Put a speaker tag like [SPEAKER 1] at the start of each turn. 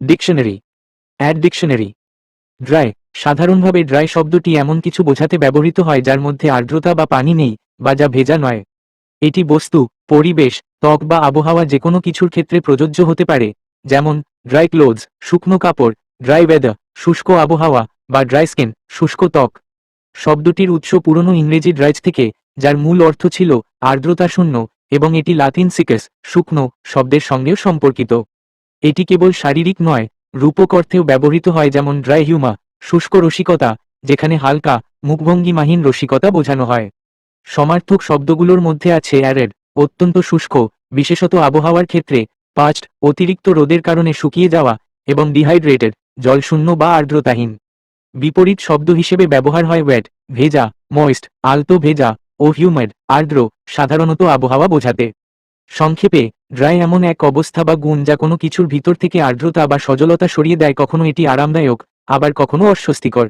[SPEAKER 1] Dictionary. Add dictionary. Dry. সাধারণভাবে dry শব্দটি এমন কিছু বোঝাতে ব্যবহৃত হয় যার মধ্যে আর্দ্রতা বা পানি নেই বা যা ভেজা নয়। এটি বস্তু, পরিবেশ, ত্বক বা আবহাওয়া যে কোনো কিছুর ক্ষেত্রে প্রযোজ্য হতে পারে, যেমন ড্রাই ক্লোথস, শুকনো কাপড়, ড্রাই ওয়েদার, শুষ্ক আবহাওয়া বা ড্রাই স্কিন, শুষ্ক ত্বক। শব্দটির উৎস পুরনো ইংরেজি ড্রাইজ থেকে, যার মূল অর্থ ছিল আর্দ্রতা শূন্য এবং এটি লাতিন সিকেস, শুকনো শব্দের সঙ্গেও সম্পর্কিত। এটি কেবল শারীরিক নয়, রূপক অর্থেও ব্যবহৃত হয় যেমন ড্রাই হিউমা, শুষ্ক রসিকতা, যেখানে হালকা মুখভঙ্গিমাহীন রসিকতা বোঝানো হয়। সমার্থক শব্দগুলোর মধ্যে আছে অ্যারেড অত্যন্ত শুষ্ক, বিশেষত আবহাওয়ার ক্ষেত্রে, পাস্ট, অতিরিক্ত রোদের কারণে শুকিয়ে যাওয়া, এবং ডিহাইড্রেটেড, জলশূন্য বা আর্দ্রতাহীন। বিপরীত শব্দ হিসেবে ব্যবহার হয় ওয়েট, ভেজা, ময়েস্ট, আলতো ভেজা, ও হিউমেড, আর্দ্র, সাধারণত আবহাওয়া বোঝাতে। সংক্ষেপে ড্রাই এমন এক অবস্থা বা গুণ যা কোনো কিছুর ভিতর থেকে আর্দ্রতা বা সজলতা সরিয়ে দেয়, কখনো এটি আরামদায়ক, আবার কখনো অস্বস্তিকর।